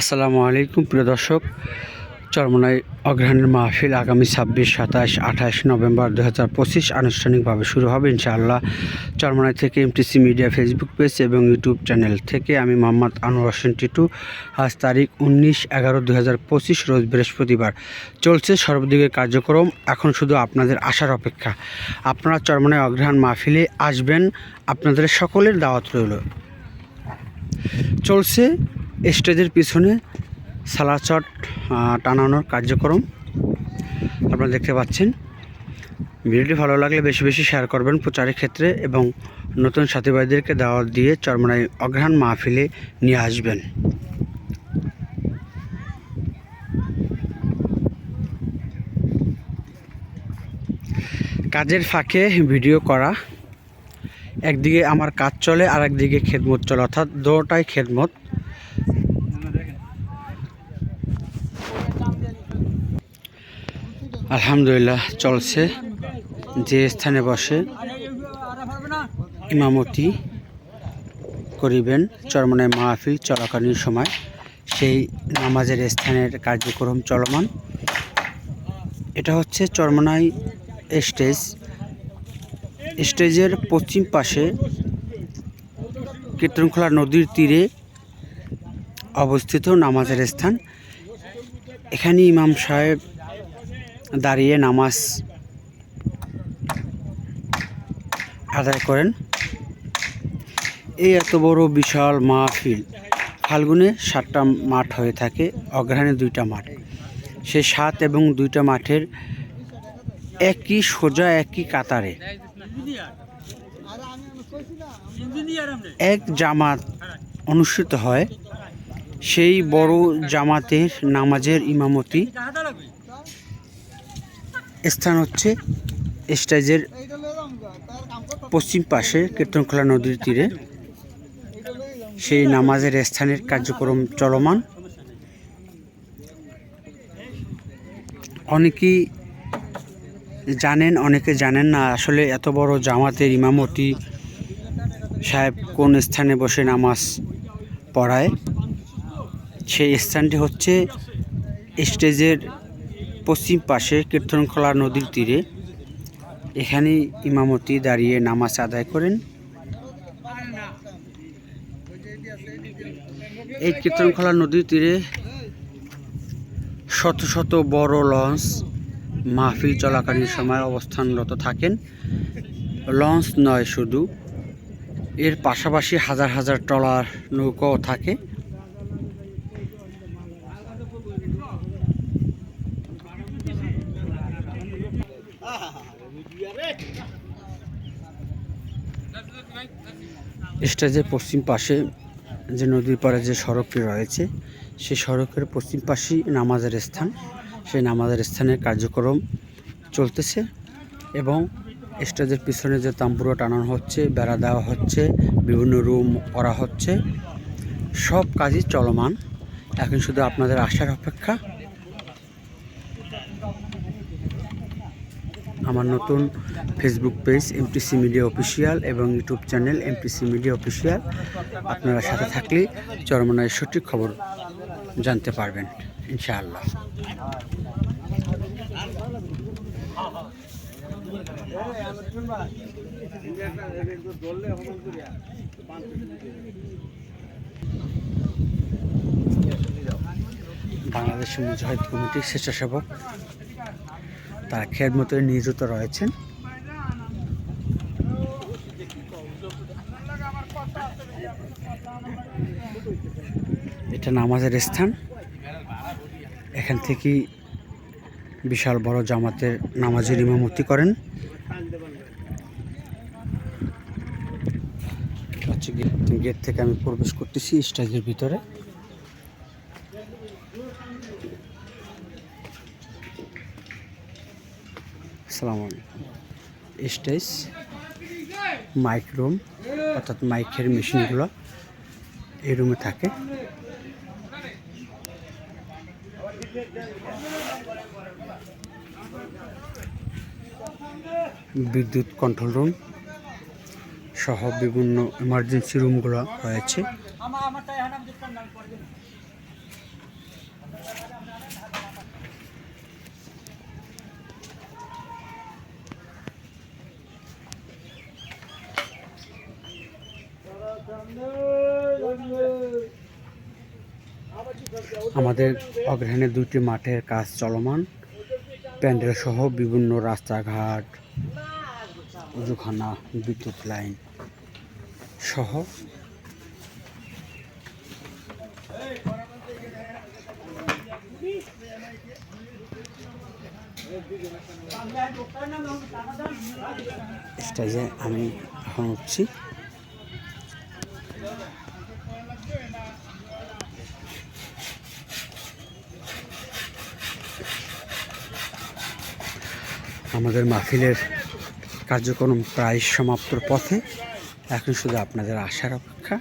আসসালামু আলাইকুম, প্রিয় দর্শক। চরমনাই অগ্রহণের মাহফিল আগামী ছাব্বিশ, সাতাশ, আঠাশ নভেম্বর দু হাজার পঁচিশ আনুষ্ঠানিকভাবে শুরু হবে ইনশাআল্লাহ। চরমনাই থেকে এমটিসি মিডিয়া ফেসবুক পেজ এবং ইউটিউব চ্যানেল থেকে আমি মোহাম্মদ আনোয়ার হোসেন টিটু। আজ তারিখ উনিশ এগারো দু হাজার পঁচিশ, রোজ বৃহস্পতিবার। চলছে সর্বদিকের কার্যক্রম, এখন শুধু আপনাদের আসার অপেক্ষা। আপনারা চরমনাই অগ্রহণ মাহফিলে আসবেন, আপনাদের সকলের দাওয়াত রইল। চলছে স্টেজের পিছনে সালাচট টানানোর কার্যক্রম আপনারা দেখতে পাচ্ছেন। ভিডিওটি ভালো লাগলে বেশি বেশি শেয়ার করবেন প্রচারের ক্ষেত্রে এবং নতুন সাথী ভাইদেরকে দাওয়াত দিয়ে চরমনাই অগ্রহণ মাহফিলে নিয়ে আসবেন। কাজের ফাঁকে ভিডিও করা, একদিকে আমার কাজ চলে আর একদিকে খেদমত চলে, অর্থাৎ দুটাই খেদমত। আলহামদুলিল্লাহ, চলছে। যে স্থানে বসে ইমামতি করিবেন চরমনায় মাহফিল চলাকালীন সময়, সেই নামাজের স্থানের কার্যক্রম চলমান। এটা হচ্ছে চরমনাই স্টেজ। স্টেজের পশ্চিম পাশে কীর্তনখোলা নদীর তীরে অবস্থিত নামাজের স্থান। এখানে ইমাম সাহেব দাঁড়িয়ে নামাজ আদায় করেন। এই এত বড় বিশাল মাহফিল, ফাল্গুনে সাতটা মাঠ হয়ে থাকে অগ্রহায়ণে দুইটা মাঠ। সেই সাত এবং দুইটা মাঠের একই সোজা, একই কাতারে এক জামাত অনুষ্ঠিত হয়। সেই বড় জামাতের নামাজের ইমামতি। স্থান হচ্ছে স্টেজের পশ্চিম পাশে কীর্তনখোলা নদীর তীরে। সেই নামাজের স্থানের কার্যক্রম চলমান। অনেকেই জানেন, অনেকে জানেন না আসলে এত বড় জামাতের ইমামতি সাহেব কোন স্থানে বসে নামাজ পড়ায়। সেই স্থানটি হচ্ছে স্টেজের পশ্চিম পাশে কীর্তনখোলা নদীর তীরে। এখানে ইমামতি দাঁড়িয়ে নামাজ আদায় করেন। এই কীর্তনখোলা নদীর তীরে শত শত বড় লঞ্চ মাহফিল চলাকালীন সময় অবস্থানরত থাকেন। লঞ্চ নয় শুধু, এর পাশাপাশি হাজার হাজার ট্রলার নৌকাও থাকে। স্টেজের পশ্চিম পাশে যে নদীর পাড়ে যে সড়কটি রয়েছে, সেই সড়কের পশ্চিম পাশেই নামাজের স্থান। সেই নামাজের স্থানের কার্যক্রম চলতেছে এবং স্টেজের পিছনে যে তাম্বুরো টানানো হচ্ছে, বেড়া দেওয়া হচ্ছে, বিভিন্ন রুম করা হচ্ছে, সব কাজই চলমান। এখন শুধু আপনাদের আসার অপেক্ষা আমার নতুন Facebook page MTC media official এবং YouTube channel MTC media official আপনারা সাথে থাকলে চরমনায় সঠিক খবর জানতে পারবেন, ইনশাআল্লাহ। বাংলাদেশ মুজাহিদ কমিটির স্বেচ্ছাসেবক তারা খেদমতে নিয়োজিত রয়েছেন। এটা নামাজের স্থান। এখান থেকেই বিশাল বড় জামাতের নামাজের ইমামতি করেন। গেট থেকে আমি প্রবেশ করতেছি, স্টেজের ভিতরে। আসসালামু আলাইকুম। স্টেজ, মাইক রুম, অর্থাৎ মাইকের মেশিনগুলো এই রুমে থাকে। বিদ্যুৎ কন্ট্রোল রুম সহ বিভিন্ন ইমার্জেন্সি রুমগুলো রয়েছে। আমাদের অগ্রহণে দুটি মাঠের কাজ চলমান। প্যান্ডেল সহ বিভিন্ন রাস্তাঘাট, উজুখানা, বিদ্যুৎ লাইন সহ স্টেজে আমি এখন উঠছি। আমাদের মাহফিলের কার্যক্রম প্রায় সমাপ্তর পথে। এখন শুধু আপনাদের আসার অপেক্ষা।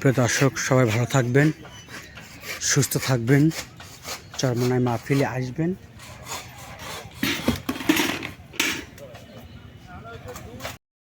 প্রিয় দর্শক, সবাই ভালো থাকবেন, সুস্থ থাকবেন, চরমনায় মাহফিলে আসবেন।